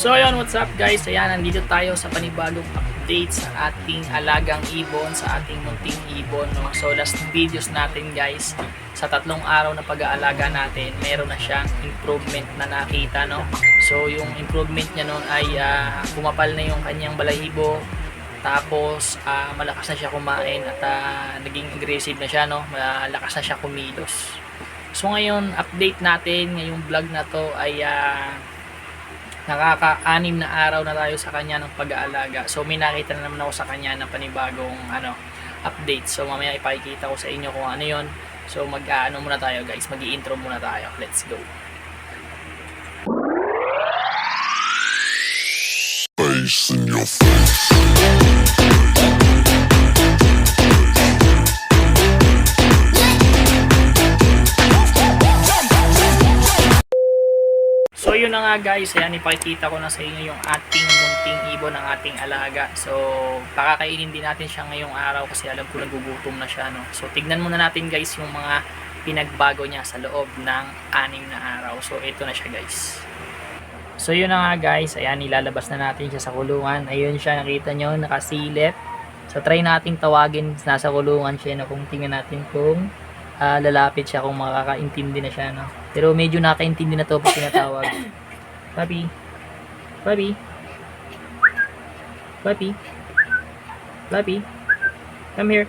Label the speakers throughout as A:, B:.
A: So ayun, what's up guys? Ayan, nandito tayo sa panibagong update sa ating alagang ibon, sa ating munting ibon. No? So last videos natin guys, sa tatlong araw na pag-aalaga natin, meron na siyang improvement na nakita. No? So yung improvement niya noon ay kumapal na yung kanyang balahibo, tapos ah, malakas na siya kumain at ah, naging aggressive na siya. No? Malakas na siya kumilos. So ngayon, update natin, ngayong vlog na to ay ah, nakaka-anim na araw na tayo sa kanya ng pag-aalaga. So may nakita na naman ako sa kanya ng panibagong ano, update. So mamaya ipakikita ko sa inyo kung ano yon. So mag-ano muna tayo guys, mag intro muna tayo. Let's go.
B: face in your face.
A: Yun na nga guys, ayan ipakikita ko na sa inyo yung ating munting ibon ng ating alaga. So pakakainin din natin siya ngayong araw kasi alam ko nagugutom na siya. No? So tignan muna natin guys yung mga pinagbago niya sa loob ng anim na araw. So ito na siya guys. So yun na nga guys, ayan ilalabas na natin siya sa kulungan. Ayun siya, nakita nyo, nakasilip. So try nating tawagin, nasa kulungan siya na kung tingnan natin kung ah, lalapit siya kung makakaintindi na siya. No? Pero medyo nakaintindi na to pag tinatawag. Papi. Papi. Papi. Papi. Come here.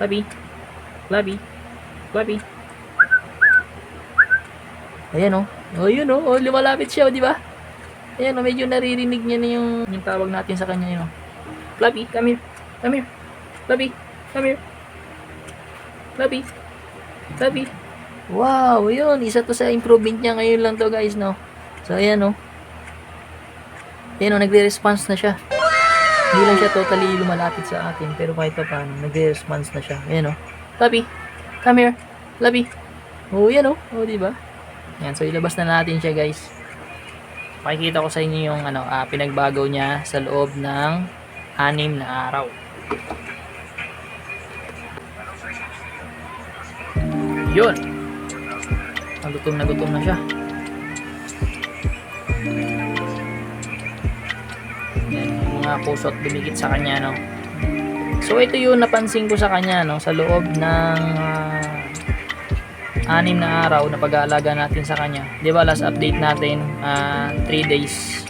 A: Papi. Papi. Papi. Ayan oh. Oh, yun oh. oh lumalapit siya, oh, di ba? Ayan oh, medyo naririnig niya na yung, yung tawag natin sa kanya yun oh. Flappy, come here. Come here. Flappy, come here. Flappy. Flappy. Wow, yun. Isa to sa improvement niya ngayon lang to guys, no? So, ayan oh. Ayan oh, nagre-response na siya. Hindi lang siya totally lumalapit sa atin, pero kahit pa paano, nagre-response na siya. Ayan oh. Flappy, come here. Flappy. Oh, yan oh. Oh, di ba? Yan, so ilabas na natin siya guys. Pakikita ko sa inyo yung ano, ah, pinagbago niya sa loob ng anim na araw. Yun. Nagutom na gutom na siya. Mga pusot dumikit sa kanya, no. So ito yung napansin ko sa kanya, no, sa loob ng ah, anim na araw na pag-aalaga natin sa kanya. 'Di ba last update natin 3 days.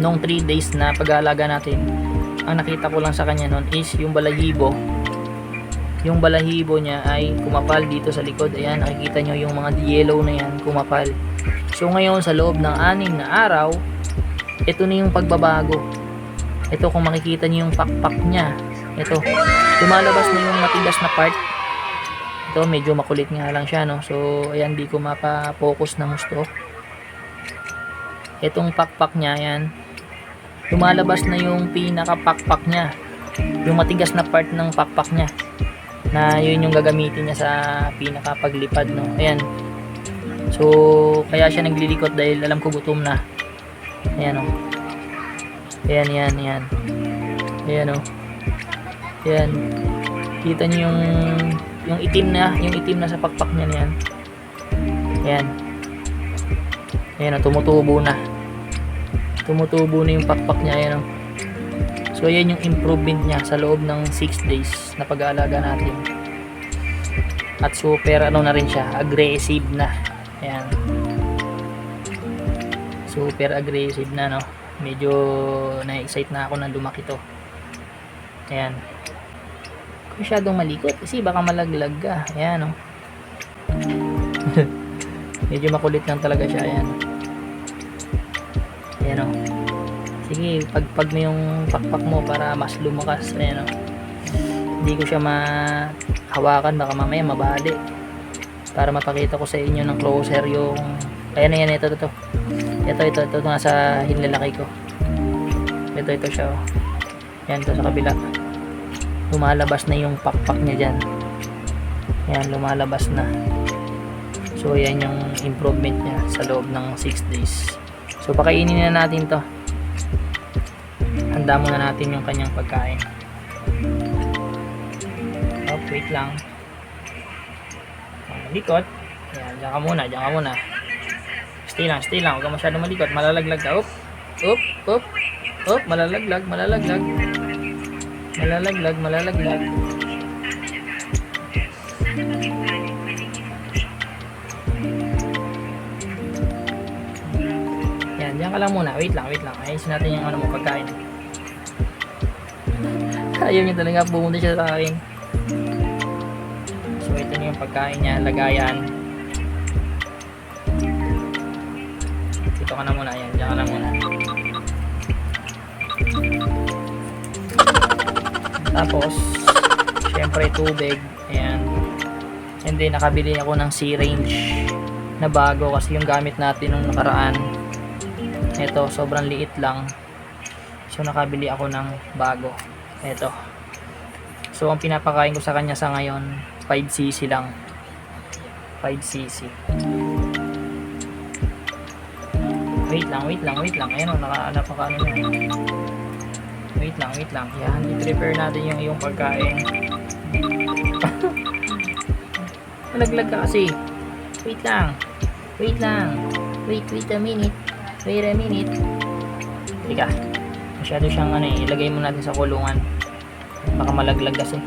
A: Nung 3 days na pag-aalaga natin, ang nakita ko lang sa kanya noon is yung balahibo. Yung balahibo niya ay kumapal dito sa likod. Ayan, nakikita nyo yung mga yellow na yan, kumapal. So ngayon sa loob ng anim na araw, ito na yung pagbabago. Ito kung makikita nyo yung pakpak niya. Ito, lumalabas na yung matigas na part ito medyo makulit nga lang siya no so ayan di ko mapa-focus ng gusto itong pakpak niya yan lumalabas na yung pinaka pakpak niya yung matigas na part ng pakpak niya na yun yung gagamitin niya sa pinaka paglipad no ayan so kaya siya naglilikot dahil alam ko gutom na ayan o ayan ayan ayan ayan o ayan kita niyo yung yung itim na, yung itim na sa pakpak niya niyan. Ayan. Ayan, oh, tumutubo na. Tumutubo na yung pakpak niya, ayan. oh. So, ayan yung improvement niya sa loob ng 6 days na pag-aalaga natin. At super, ano na rin siya, aggressive na. Ayan. Super aggressive na, no. Medyo na-excite na ako na lumaki to. Ayan masyadong malikot kasi baka malaglag ka ayan oh. medyo makulit lang talaga siya ayan ayan oh. Sige pagpag mo yung pakpak mo para mas lumakas. Ayan oh. hindi ko siya mahawakan. Baka mamaya mabali. Para mapakita ko sa inyo ng closer yung ayan ayan ito ito ito. Ito ito, ito nasa hinlalaki ko. Ito ito siya oh. ayan ito sa kabila. Lumalabas na yung pakpak niya dyan. Yan lumalabas na. So yan yung improvement niya sa loob ng 6 days. So pakainin na natin to handa muna natin yung kanyang pagkain oh, wait lang likot yan, dyan ka muna, dyan ka muna Stay lang, stay lang. Huwag ka masyadong malikot. Malalaglag ka. Up, up, up, up. Malalaglag, malalaglag. Malalaglag, malalaglag. Yan, diyan ka lang muna. Wait lang, wait lang. Ayusin natin yung ano mo, pagkain. Ayaw niya talaga pumunta siya sa akin. So, ito na yung pagkain niya. Lagayan. Dito ka na muna. Yan, diyan ka na muna. Tapos, syempre tubig. Ayan. And then, nakabili ako ng C-range na bago kasi yung gamit natin nung nakaraan ito, sobrang liit lang. So, nakabili ako ng bago. Ito. So, ang pinapakain ko sa kanya sa ngayon, 5cc lang. 5cc. Wait lang, wait lang, wait lang. Ayan o, naka, napaka ano na. Wait lang, wait lang. Yan, i-prepare natin yung iyong pagkain. Malaglag ka kasi. Wait lang. Wait lang. Wait, wait a minute. Wait a minute. Teka. Masyado siyang ano eh. Ilagay mo natin sa kulungan. Baka malaglag kasi.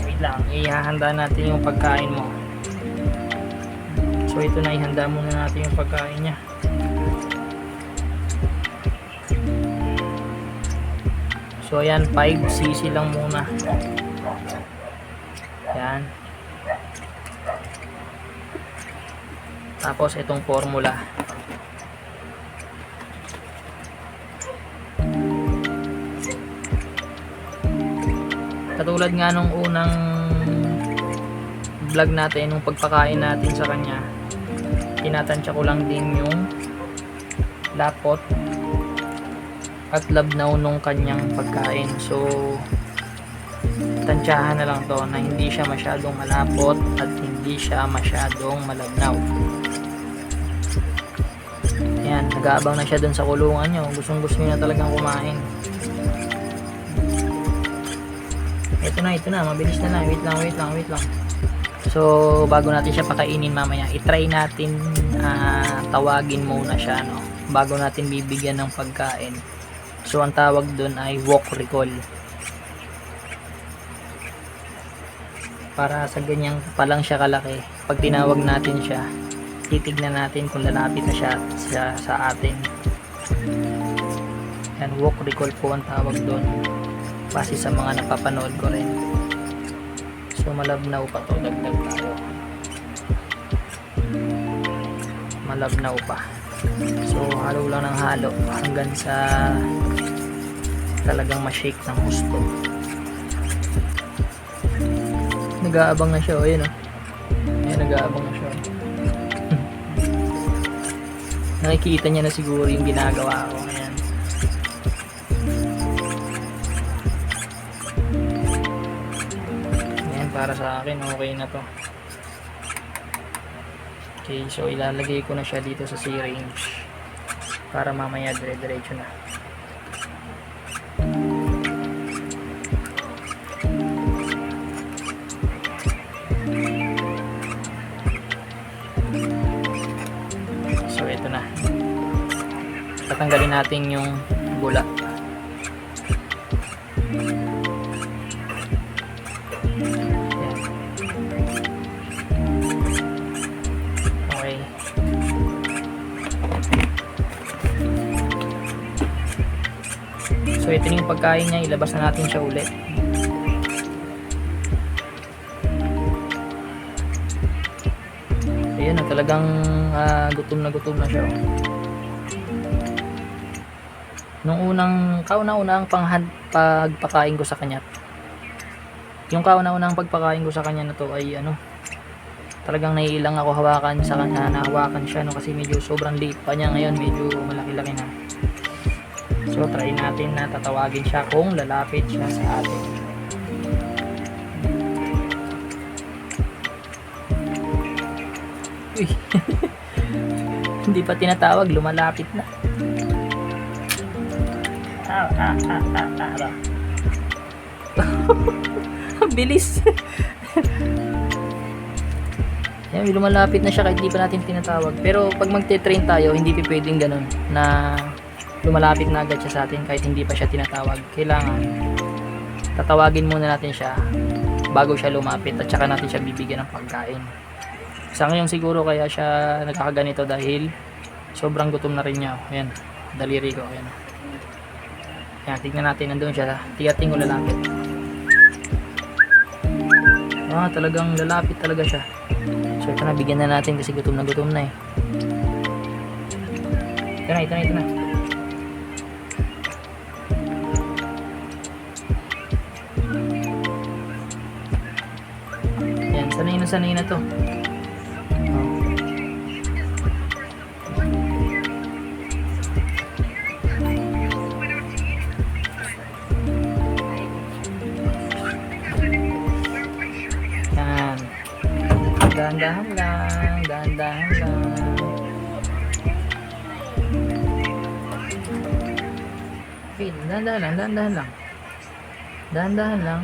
A: Wait lang. Ihahanda natin yung pagkain mo. So ito na ihanda muna natin yung pagkain niya. So ayan 5cc lang muna. Yan. Tapos itong formula. Katulad nga nung unang vlog natin, nung pagpakain natin sa kanya, tinatansya ko lang din yung lapot at labnaw nung kanyang pagkain. So, tansyahan na lang to na hindi siya masyadong malapot at hindi siya masyadong malabnaw. Yan, nag-aabang na siya dun sa kulungan nyo. Gustong gusto niya talagang kumain. Ito na, ito na. Mabilis na lang. Wait lang, wait lang, wait lang. So, bago natin siya pakainin mamaya, itry natin ah, tawagin muna siya, no? Bago natin bibigyan ng pagkain. So, ang tawag dun ay walk recall. Para sa ganyang pa lang siya kalaki, pag tinawag natin siya, titignan natin kung lalapit na siya sa, sa atin. Yan, walk recall po ang tawag doon. Base sa mga napapanood ko rin. So, malabnaw pa to. Dagdag tayo. Malabnaw pa. So, halo lang ng halo hanggang sa talagang ma-shake ng gusto. Nag-aabang na siya. O, yun o. Ayan, nag-aabang na siya. Nakikita niya na siguro yung ginagawa ko. Ayan. Para sa akin, okay na to. Okay, so ilalagay ko na siya dito sa C-range para mamaya dire-diretso na. So ito na. Tatanggalin natin yung bula. So ito yung pagkain niya, ilabas na natin siya ulit. Ayan na talagang ah, gutom na gutom na siya. oh. Nung unang kauna-unang panghad pagpakain ko sa kanya. Yung kauna-unang pagpakain ko sa kanya na to ay ano talagang naiilang ako hawakan sa kanya nahawakan siya no kasi medyo sobrang liit pa niya ngayon medyo malaki-laki na so try natin na tatawagin siya kung lalapit siya sa atin Uy. hindi pa tinatawag lumalapit na ah, ah, ah, ah, ah, ah. Bilis Yan, lumalapit na siya kahit di pa natin tinatawag. Pero pag magte-train tayo, hindi pa pwedeng ganun na lumalapit na agad siya sa atin kahit hindi pa siya tinatawag. Kailangan tatawagin muna natin siya bago siya lumapit at saka natin siya bibigyan ng pagkain. Sa ngayon siguro kaya siya nagkakaganito dahil sobrang gutom na rin niya. Ayan, daliri ko. Ayan. Ayan, tignan natin. Nandun siya. Tiyating o lalapit. Ah, talagang lalapit talaga siya. So ito na, bigyan na natin kasi gutom na gutom na eh. Ito na, ito na, ito na. Sanay na to. Yan. Dahan-dahan lang, dahan-dahan lang. Okay, dahan-dahan lang, dahan-dahan lang. Dahan-dahan lang.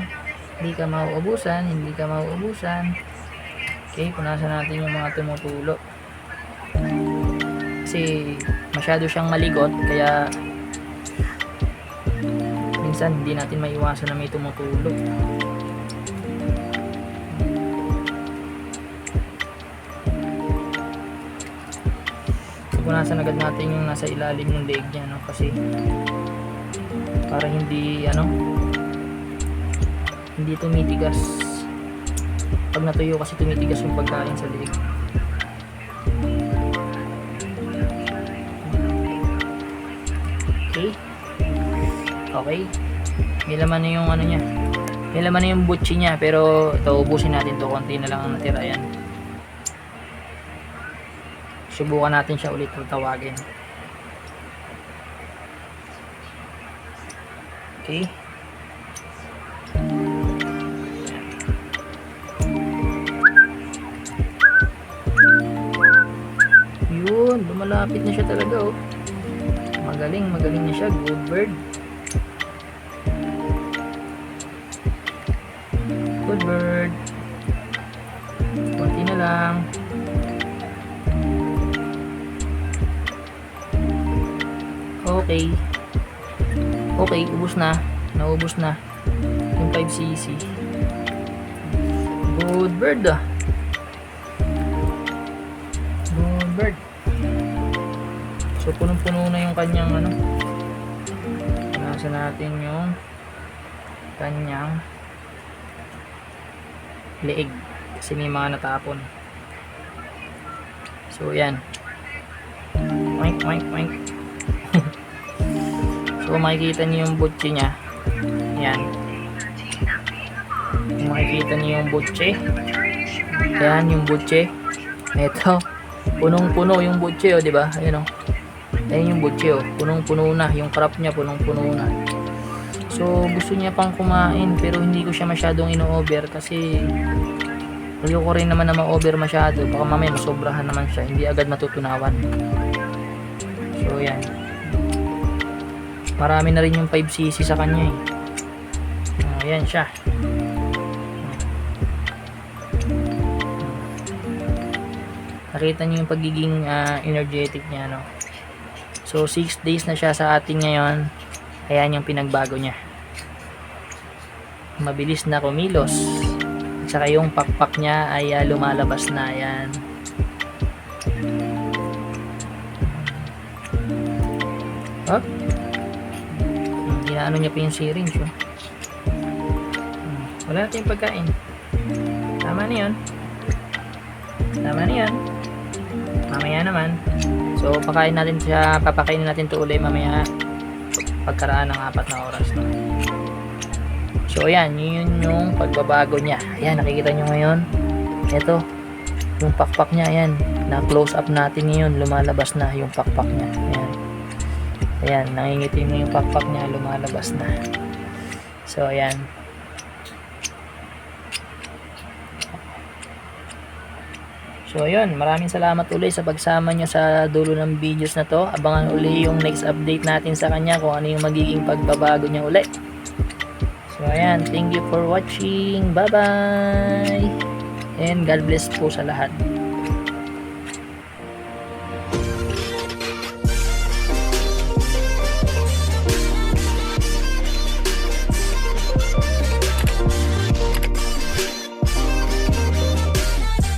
A: Hindi ka mauubusan, hindi ka mauubusan. Okay, punasan natin yung mga tumutulo. Kasi masyado siyang maligot, kaya minsan hindi natin maiwasan na may tumutulo. So, punasan agad natin yung nasa ilalim ng leeg niya, no? Kasi para hindi, ano, hindi tumitigas. Pag natuyo kasi tumitigas yung pagkain sa leeg. Okay. Okay. May laman na yung ano niya. May laman na yung butchi niya pero ito ubusin natin to konti na lang ang natira yan. Subukan natin siya ulit tawagin. Okay. Yun, lumalapit na siya talaga oh. Magaling, magaling na siya. Good bird. Good bird. Konti na lang. Okay. Okay, ubos na. Naubos na. Yung 5cc. Good bird ah. Good bird. So, punong-puno na yung kanyang ano. Nasa natin yung kanyang leeg. Kasi may mga natapon. So, yan. Oink, oink, oink. so, makikita niyo yung butche niya. Yan. Kung makikita niyo yung butche. Yan, yung butche. Ito. Punong-puno yung butche, oh, di ba? Ayun, oh. Ayun yung butche, oh. Punong-puno na. Yung crop niya, punong-puno na. So, gusto niya pang kumain, pero hindi ko siya masyadong ino-over kasi ayoko rin naman na ma-over masyado. Baka mamaya masobrahan naman siya. Hindi agad matutunawan. So, yan. Marami na rin yung 5cc sa kanya, eh. Ah, Ayan siya. Nakita niyo yung pagiging ah, energetic niya, no? So, 6 days na siya sa atin ngayon. Ayan yung pinagbago niya. Mabilis na kumilos. At saka yung pakpak niya ay ah, lumalabas na. Ayan. Hop. Ginaano niya pa yung syringe. Oh. Hmm, Wala na tayong pagkain. Tama na yun. Tama na yun. Mamaya naman. So, pakain natin siya, papakainin natin to uli mamaya pagkaraan ng apat na oras. No? So, ayan, yun yung pagbabago niya. Ayan, nakikita nyo ngayon. Ito, yung pakpak niya, ayan. Na-close up natin yun, lumalabas na yung pakpak niya. Ayan. Ayan, nangingitim na yung pakpak niya, lumalabas na. So, ayan. So ayun, maraming salamat uli sa pagsama nyo sa dulo ng videos na to. Abangan uli yung next update natin sa kanya kung ano yung magiging pagbabago niya uli. So ayan, thank you for watching. Bye bye! And God bless po sa lahat.